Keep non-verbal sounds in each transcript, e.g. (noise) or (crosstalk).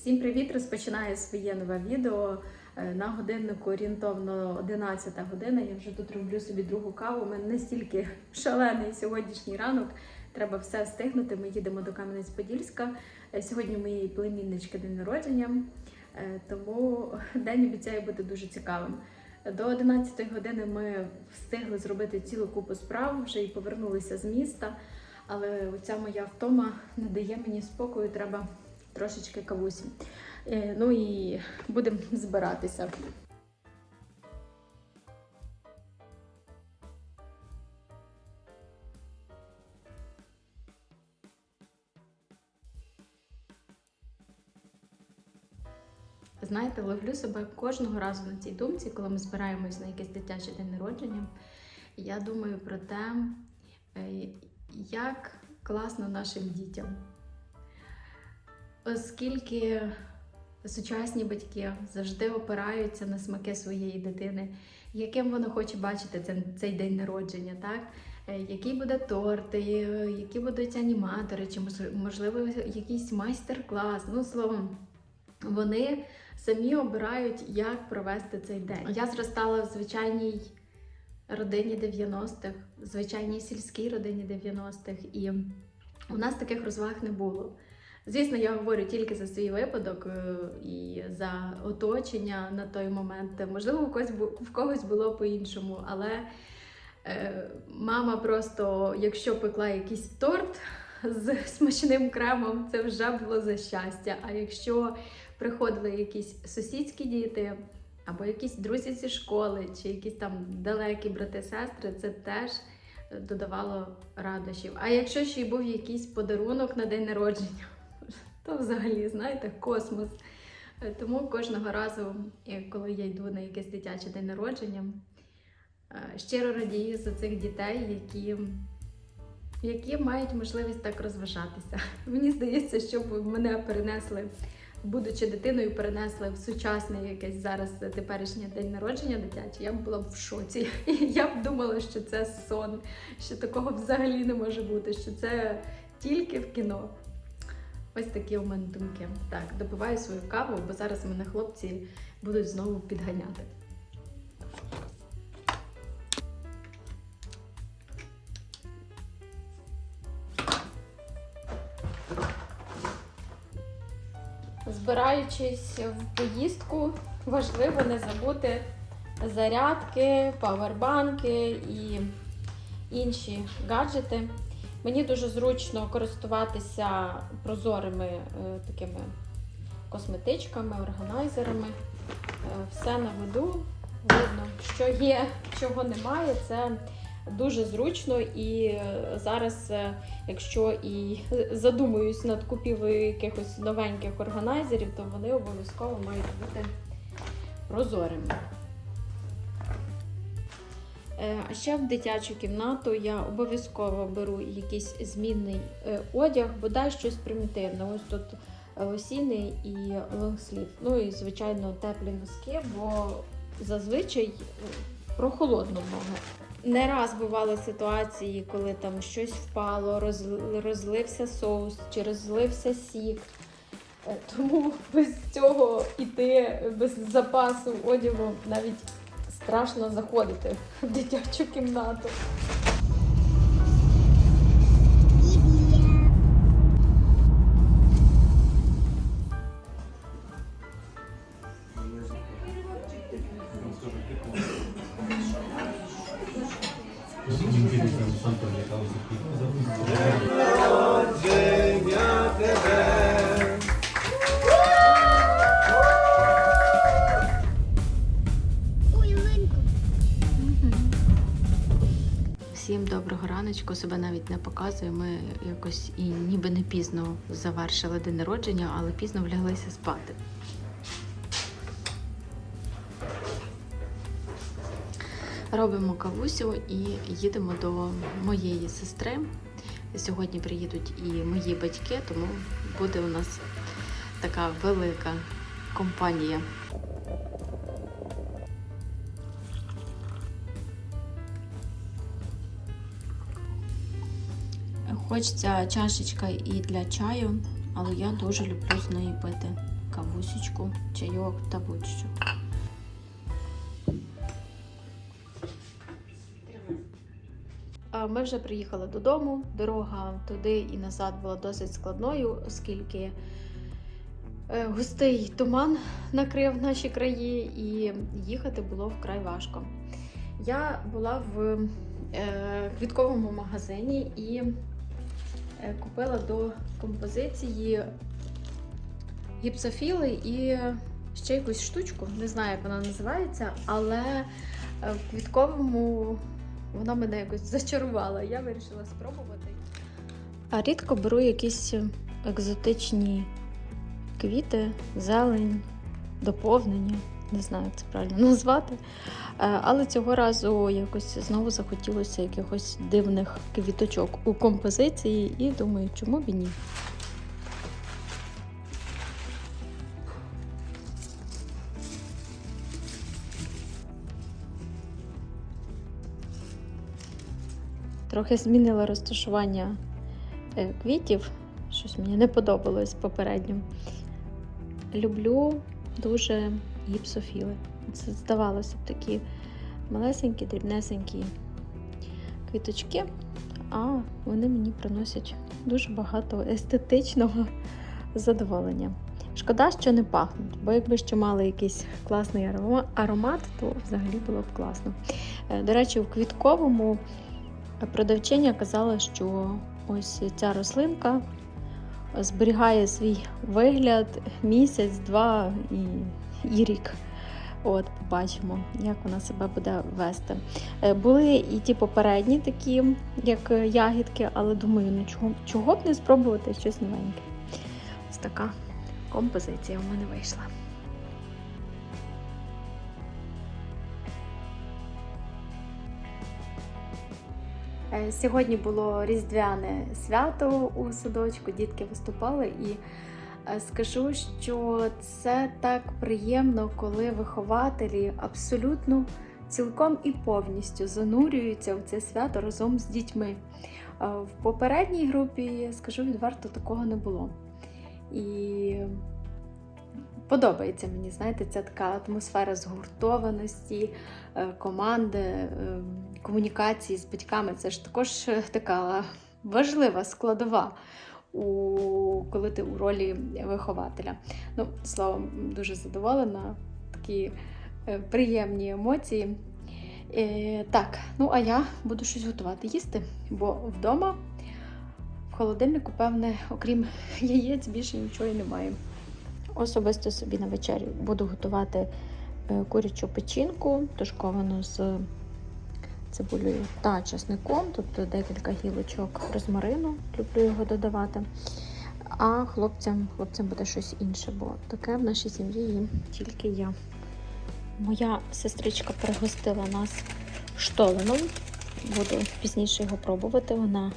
Всім привіт! Розпочинаю своє нове відео. Е, На годиннику орієнтовно 11 година. Я вже тут роблю собі другу каву. У мене настільки (laughs) шалений сьогоднішній ранок. Треба все встигнути. Ми їдемо до Кам'янець-Подільська. Е, Сьогодні моєї племіннички день народження, Е, тому (laughs) день обіцяє бути дуже цікавим. До 11 години ми встигли зробити цілу купу справ, вже і повернулися з міста. Але оця моя втома не дає мені спокою, треба трошечки кавусі. Е, Ну і будемо збиратися. Знаєте, ловлю себе кожного разу на цій думці, коли ми збираємось на якийсь дитячий день народження. Я думаю про те, е, як класно нашим дітям. Оскільки сучасні батьки завжди опираються на смаки своєї дитини, яким вона хоче бачити цей, день народження, так? Е, Який буде торт, е, які будуть аніматори, чи мож- можливо якийсь майстер-клас. Ну, словом, вони самі обирають, як провести цей день. Я зростала в звичайній родині 90-х, звичайній сільській родині 90-х, і у нас таких розваг не було. Звісно, я говорю тільки за свій випадок е, і за оточення на той момент. Можливо, у когось, в когось було по-іншому, але е, мама просто, якщо пекла якийсь торт з (laughs) смачним кремом, це вже було за щастя. А якщо приходили якісь сусідські діти, або якісь друзі зі школи, чи якісь там далекі брати-сестри, це теж додавало радощів. А якщо ще й був якийсь подарунок на день народження, то взагалі, знаєте, космос. Тому кожного разу, е, коли я йду на якийсь дитячий день народження, е, щиро радію за цих дітей, які, які мають можливість так розважатися. (laughs) Мені здається, щоб мене перенесли будучи дитиною, перенесли в сучасний якийсь зараз теперішній день народження дитячий, я б була б в шоці. (laughs) Я б думала, що це сон, що такого взагалі не може бути, що це тільки в кіно. Ось такі у мене думки. Так, допиваю свою каву, бо зараз мене хлопці будуть знову підганяти. Збираючись в поїздку, важливо не забути зарядки, павербанки і інші гаджети. Мені дуже зручно користуватися прозорими е, такими косметичками, органайзерами. Е, все на виду, видно, що є, чого немає. Це дуже зручно і е, зараз, якщо і (laughs) задумуюсь над купівлею якихось новеньких органайзерів, то вони обов'язково мають бути прозорими. Е, А ще в дитячу кімнату я обов'язково беру якийсь змінний е, одяг, бодай щось примітивне. Ось тут лосіни і лонгслів. Ну і, звичайно, теплі носки, бо зазвичай е, прохолодно много. Не раз бували ситуації, коли там щось впало, розлився соус чи розлився сік. Е, Тому без цього іти, без запасу одягу навіть страшно заходити в дитячу кімнату. Раночку, себе навіть не показую. Ми якось і ніби не пізно завершили день народження, але пізно вляглися спати. Робимо кавусю і їдемо до моєї сестри. Сьогодні приїдуть і мої батьки, тому буде у нас така велика компанія. Хочеться чашечка і для чаю, але я дуже люблю з неї пити. кавусечку, чайок та будь-що. Ми вже приїхали додому. Дорога туди і назад була досить складною, оскільки е, густий туман накрив наші краї, і їхати було вкрай важко. Я була в е, квітковому магазині і купила до композиції гіпсофіли і ще якусь штучку, не знаю, як вона називається, але е, в квітковому вона мене якось зачарувала. Я вирішила спробувати. А рідко беру якісь екзотичні квіти, зелень, доповнення. Не знаю, як це правильно (laughs) назвати. Е, Але цього разу якось знову захотілося якихось дивних квіточок у композиції, і думаю, чому б і ні. Трохи змінила розташування е, квітів. Щось мені не подобалось попередньо. Люблю дуже гіпсофіли. Це здавалося б такі малесенькі, дрібнесенькі квіточки, а вони мені приносять дуже багато естетичного задоволення. Шкода, що не пахнуть, бо якби ще мали якийсь класний аромат, то взагалі було б класно. Е, До речі, в квітковому продавчиня казала, що ось ця рослинка зберігає свій вигляд місяць, два і, і рік. От, побачимо, як вона себе буде вести. Е, Були і ті попередні такі, як е, ягідки, але думаю, ну чого, чого б не спробувати щось новеньке. Ось така композиція в мене вийшла. Е, Сьогодні було різдвяне свято у садочку, дітки виступали, і скажу, що це так приємно, коли вихователі абсолютно цілком і повністю занурюються в це свято разом з дітьми. Е, В попередній групі, скажу відверто, такого не було. І подобається мені, знаєте, ця така атмосфера згуртованості, е, команди, е, комунікації з батьками. Це ж також е, така важлива складова, у, коли ти у ролі вихователя. Ну, словом, дуже задоволена, такі е, приємні емоції. Е, так, ну а я буду щось готувати їсти, бо вдома в холодильнику, певне, окрім яєць, більше нічого і немає. Особисто собі на вечерю буду готувати е, курячу печінку, тушковану з цибулею та часником, тобто декілька гілочок розмарину, люблю його додавати. А хлопцям, хлопцям буде щось інше, бо таке в нашій сім'ї їм тільки я. Моя сестричка пригостила нас штоленом. Буду пізніше його пробувати. Вона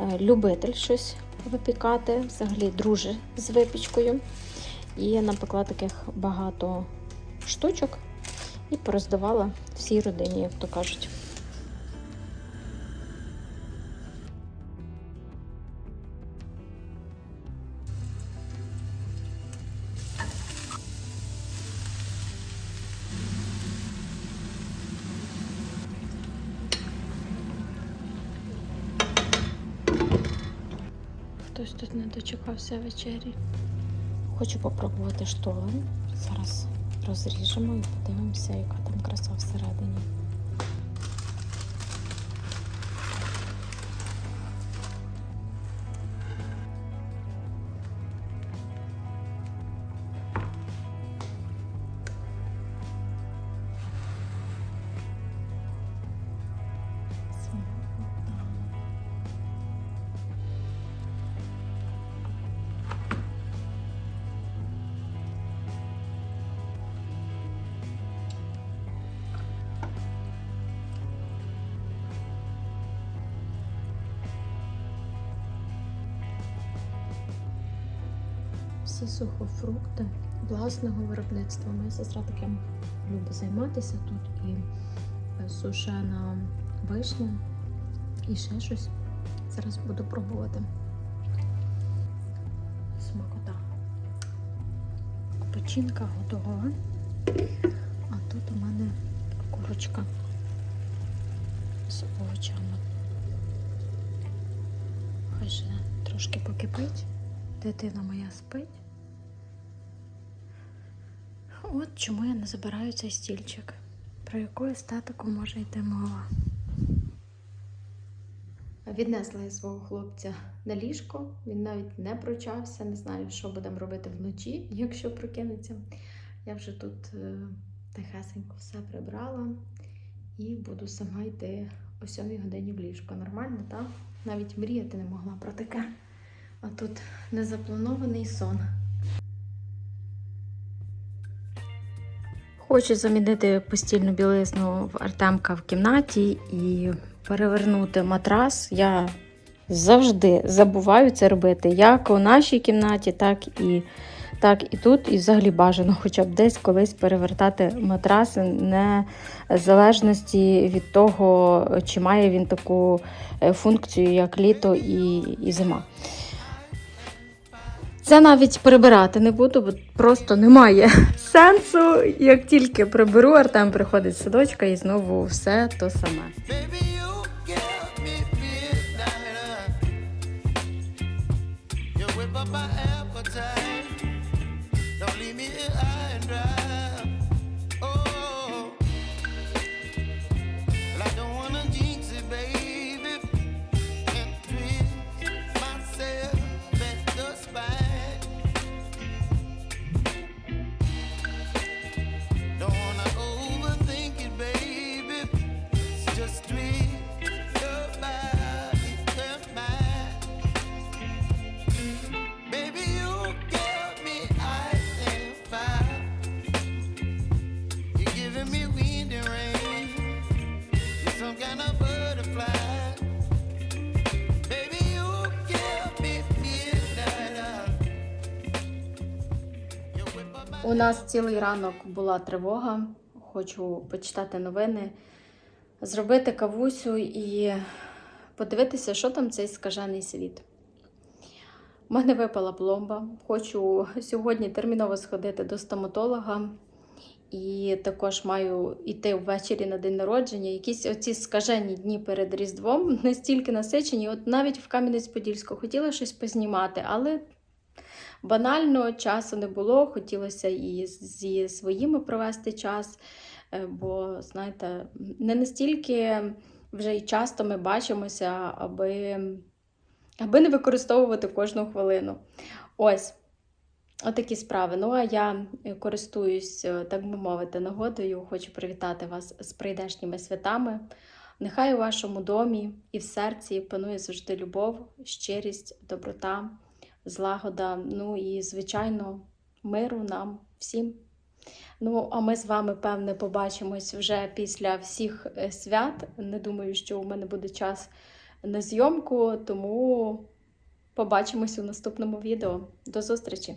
е, любитель щось випікати, взагалі друже з випічкою. І напекла таких багато штучок і пороздавала всій родині, як то кажуть. Хтось тут не дочекався вечері. Хочу попробувати штолен. Зараз розріжемо і подивимося, яка там краса всередині. Всі сухофрукти власного виробництва. Моя сестра таким любить займатися тут і е, сушена вишня, і ще щось. Зараз буду пробувати. Смакота. Печінка готова. А тут у мене курочка з овочами. Хай ще трошки покипить. Дитина моя спить. От чому я не забираю цей стільчик. Про яку естетику може йти мова? Віднесла я свого хлопця на ліжко. Він навіть не прочався, не знаю, що будемо робити вночі, якщо прокинеться. Я вже тут е, тихесенько все прибрала і буду сама йти о 7 годині в ліжко. Нормально, так? Навіть мріяти не могла про таке. А тут незапланований сон. Хочу замінити постільну білизну в Артемка в кімнаті і перевернути матрас. Я завжди забуваю це робити, як у нашій кімнаті, так і, так і тут. І взагалі бажано хоча б десь колись перевертати матрас, не в залежності від того, чи має він таку е, функцію, як літо і, і зима. Це навіть прибирати не буду, бо просто немає сенсу. Як тільки приберу, Артем приходить садочка і знову все то саме. Baby, you У нас цілий ранок була тривога. Хочу почитати новини, зробити кавусю і подивитися, що там цей скажений світ. У мене випала пломба. Хочу сьогодні терміново сходити до стоматолога. І також маю йти ввечері на день народження. Якісь оці скажені дні перед Різдвом настільки насичені. От навіть в Кам'янець-Подільську хотіла щось познімати, але банально часу не було. Хотілося і зі своїми провести час, е, бо, знаєте, не настільки вже й часто ми бачимося, аби, аби не використовувати кожну хвилину. Ось. Отакі справи. Ну, а я користуюсь, е, так би мовити, нагодою. Хочу привітати вас з прийдешніми святами. Нехай у вашому домі і в серці панує завжди любов, щирість, доброта, злагода. Ну і, звичайно, миру нам всім. Ну, а ми з вами, певне, побачимось вже після всіх е, свят. Не думаю, що у мене буде час на зйомку, тому побачимось у наступному відео. До зустрічі!